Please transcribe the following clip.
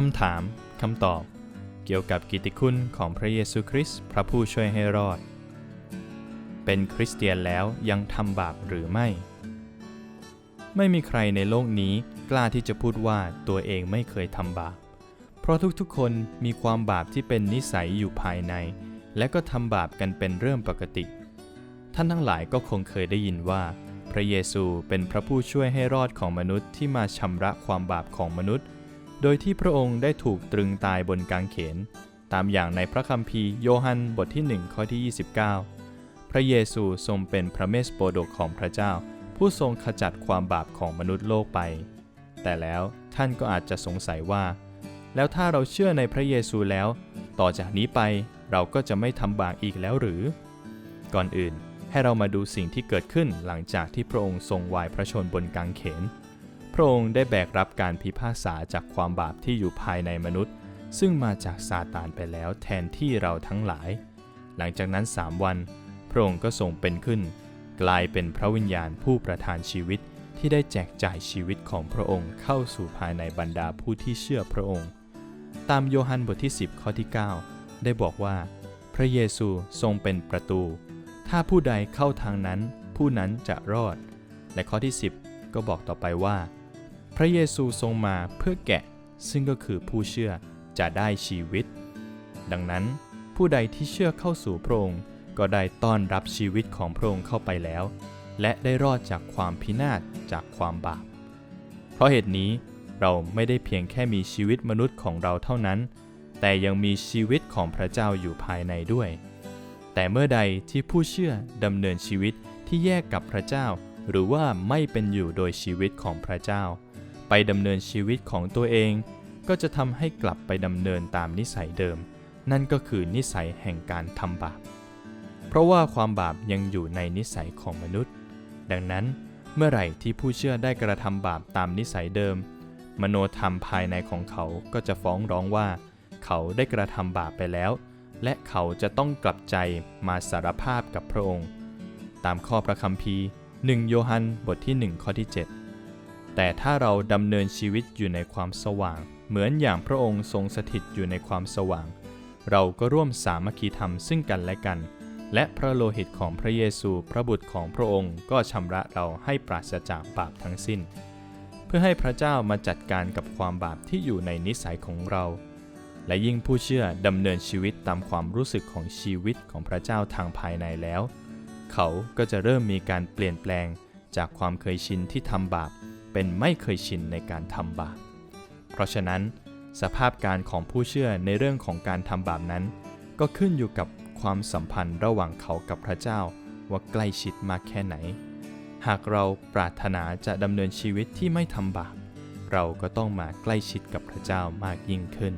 คำถามคำตอบ เกี่ยวกับกิตติคุณของพระเยซูคริสต์พระผู้ช่วยให้รอด เป็นคริสเตียนแล้วยังทำบาปหรือไม่ ไม่มีใครในโลกนี้กล้าที่จะพูดว่าตัวเองไม่เคยทำบาป เพราะทุกๆคนมีความบาปที่เป็นนิสัยอยู่ภายใน และก็ทำบาปกันเป็นเรื่องปกติ ท่านทั้งหลายก็คงเคยได้ยินว่า พระเยซูเป็นพระผู้ช่วยให้รอดของมนุษย์ที่มาชำระความบาปของมนุษย์ โดยที่พระองค์ได้ถูกตรึงตายบนกางเขน ตามอย่างในพระคัมภีร์โยฮันบทที่ 1 ข้อที่ 29 พระเยซูทรงเป็นพระเมสโปโดกของพระเจ้า ผู้ทรงขจัดความบาปของมนุษย์โลกไป แต่แล้วท่านก็อาจจะสงสัยว่า แล้วถ้าเราเชื่อในพระเยซูแล้ว ต่อจากนี้ไปเราก็จะไม่ทำบาปอีกแล้วหรือ ก่อนอื่นให้เรามาดูสิ่งที่เกิดขึ้นหลังจากที่พระองค์ทรงวายพระชนบนกางเขน พระองค์ได้แบกรับการพิพากษาจากความบาปที่อยู่ภายในมนุษย์ ซึ่งมาจากซาตานไปแล้วแทนที่เราทั้งหลาย หลังจากนั้นสามวัน พระองค์ก็ทรงเป็นขึ้น กลายเป็นพระวิญญาณผู้ประทานชีวิตที่ได้แจกจ่ายชีวิตของพระองค์เข้าสู่ภายในบรรดาผู้ที่เชื่อพระองค์ ตามโยฮันบทที่ 10 ข้อที่ 9 ได้บอกว่า พระเยซูทรงเป็นประตู ถ้าผู้ใดเข้าทางนั้นผู้นั้นจะรอด และข้อที่ 10 ก็บอกต่อไปว่า พระเยซูทรงมาเพื่อแกะซึ่งก็คือผู้เชื่อจะได้ชีวิต ดังนั้นผู้ใดที่เชื่อเข้าสู่พระองค์ก็ได้ต้อนรับชีวิตของพระองค์เข้าไปแล้ว และได้รอดจากความพินาศจากความบาป เพราะเหตุนี้เราไม่ได้เพียงแค่มีชีวิตมนุษย์ของเราเท่านั้น แต่ยังมีชีวิตของพระเจ้าอยู่ภายในด้วย แต่เมื่อใดที่ผู้เชื่อดำเนินชีวิตที่แยกกับพระเจ้า หรือว่าไม่เป็นอยู่โดยชีวิตของพระเจ้า ดำเนินชีวิตของตัวเอง ก็จะทำให้กลับไปดำเนินตามนิสัยเดิม นั่นก็คือนิสัยแห่งการทำบาป เพราะว่าความบาปยังอยู่ในนิสัยของมนุษย์ ดังนั้นเมื่อไหร่ที่ผู้เชื่อได้กระทำบาปตามนิสัยเดิม มโนธรรมภายในของเขาก็จะฟ้องร้องว่า เขาได้กระทำบาปไปแล้ว และเขาจะต้องกลับใจมาสารภาพกับพระองค์ ตามข้อพระคัมภีร์ 1 โยฮันบทที่ 1 ข้อที่ 7 แต่ถ้าเราดำเนินชีวิตอยู่ในความสว่าง เหมือนอย่างพระองค์ทรงสถิตอยู่ในความสว่าง เราก็ร่วมสามัคคีธรรมซึ่งกันและกัน และพระโลหิตของพระเยซูพระบุตรของพระองค์ก็ชำระเราให้ปราศจากบาปทั้งสิ้น เพื่อให้พระเจ้ามาจัดการกับความบาปที่อยู่ในนิสัยของเรา และยิ่งผู้เชื่อดำเนินชีวิตตามความรู้สึกของชีวิตของพระเจ้าทางภายในแล้ว เขาก็จะเริ่มมีการเปลี่ยนแปลงจากความเคยชินที่ทำบาป เป็นไม่เคยชินในการทำบาป เพราะฉะนั้น สภาพการของผู้เชื่อในเรื่องของการทำบาปนั้น ก็ขึ้นอยู่กับความสัมพันธ์ระหว่างเขากับพระเจ้าว่าใกล้ชิดมากแค่ไหน หากเราปรารถนาจะดำเนินชีวิตที่ไม่ทำบาป เราก็ต้องมาใกล้ชิดกับพระเจ้ามากยิ่งขึ้น